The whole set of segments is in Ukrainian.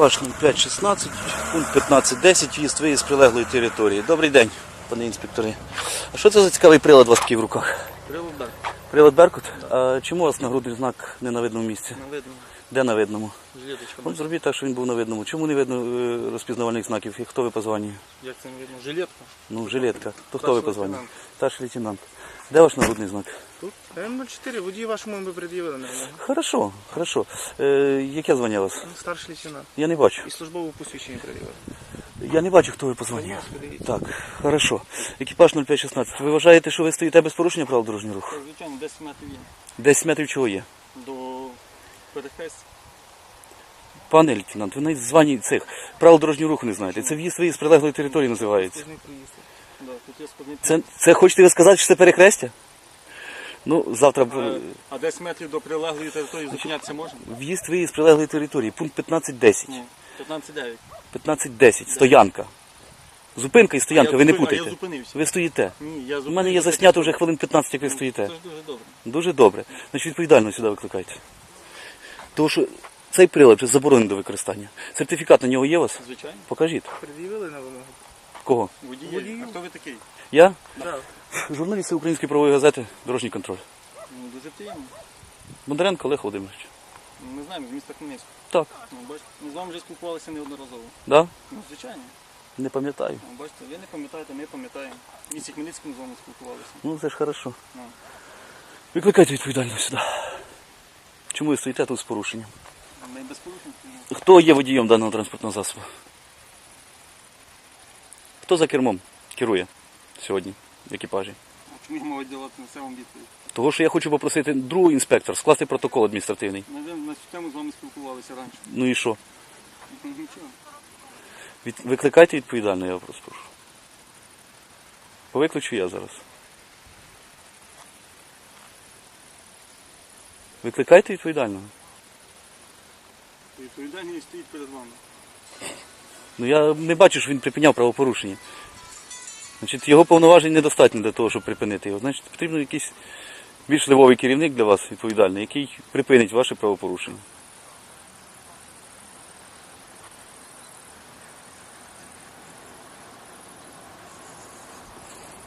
Екіпаж 0516, пункт 1510, в'їзд виїзд з прилеглої території. Добрий день, пане інспектори. А що це за цікавий прилад у вас такий в руках? Прилад Беркут. Прилад Беркут? А чому у вас нагрудний знак не на видному місці? не видно. Де на видному? Жилеточка. От зробіть так, щоб він був на видному. Чому не видно е, розпізнавальних знаків? І хто ви по званню? Як це не видно? Жилетка. Ну, жилетка. То хто ви по званню? лейтенант. Старший лейтенант. Де ваш нагрудний знак? Тут? М04, водій вашому ми пред'явили, наверное. Хорошо, хорошо. Е, яке звання у вас? Ну, Старший лейтенант. Я не бачу. І службове посвідчення пред'явили. Я не бачу, хто ви по званню. Так, хорошо. Екіпаж 0516. Ви вважаєте, що ви стоїте без порушення правил дорожнього руху? Звичайно, 10 метрів є. 10 метрів чого є? До перехрестя. Пане лейтенант, ви навіть звані цих правил дорожнього руху не знаєте. Це в'їзд виїзд з прилеглої території називається. Скажний проїзд. Да, тут є складний Це, це хочете ви сказати, що це перехрестя? Ну, завтра б-. А 10 метрів до прилеглої території зупинятися можна? в'їзд виїзд з прилеглої території. Пункт 1510. Ні. 15-9. 1510. Стоянка. Зупинка і стоянка, ви не а путайте. Я зупинився. Ви стоїте. Ні, я У зупинився. мене є заснято вже хвилин 15, як ви стоїте. Це ж дуже добре. Дуже добре. Значить, відповідально сюди викликайте. Тому що цей прилад вже заборонений до використання. Сертифікат на нього є у вас? Звичайно. Покажіть. Пред'явили на вимогу. Кого? Водію. А хто ви такий? Я? Да. Журналіст Української правової газети Дорожній контроль. Ну, дуже приємно. Бондаренко Олег Володимирович. Ну, Ми знаємо, з міста Хмельницького. Так. Ну, бачите, ми з вами вже спілкувалися неодноразово. Да? Ну, звичайно. Не пам'ятаю. Ну, бачите, ви не пам'ятаєте, ми пам'ятаємо. В місті Хмельницькому з вами спілкувалися. Ну, це ж хорошо. Ну. Викликайте відповідально сюди. Чому ви стоїте тут з порушенням? Ми без порушень. стоїмо. Хто є водієм даного транспортного засобу? Хто за кермом керує сьогодні в екіпажі? А чому я маю давати на це вам відповідь? Того, що я хочу попросити другого інспектора скласти протокол адміністративний. Ми вже на цю тему з вами спілкувалися раніше. Ну і що? Ну, Нічого. Від... Викликайте відповідально, я вас прошу. Повиключу я зараз. Викликайте відповідально. Відповідальність стоїть перед вами. Ну я не бачу, що він припиняв правопорушення. Значить, його повноважень недостатньо для того, щоб припинити його. Значить, потрібен якийсь більш ливовий керівник для вас відповідальний, який припинить ваше правопорушення.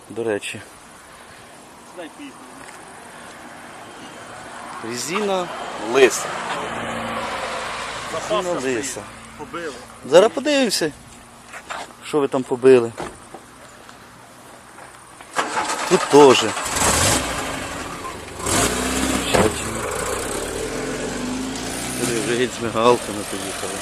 До речі, поїхали. Резина лиса. Резина лиса. Зараз подивимося, що ви там побили. Тут теж. Вже геть з мигалками поїхали.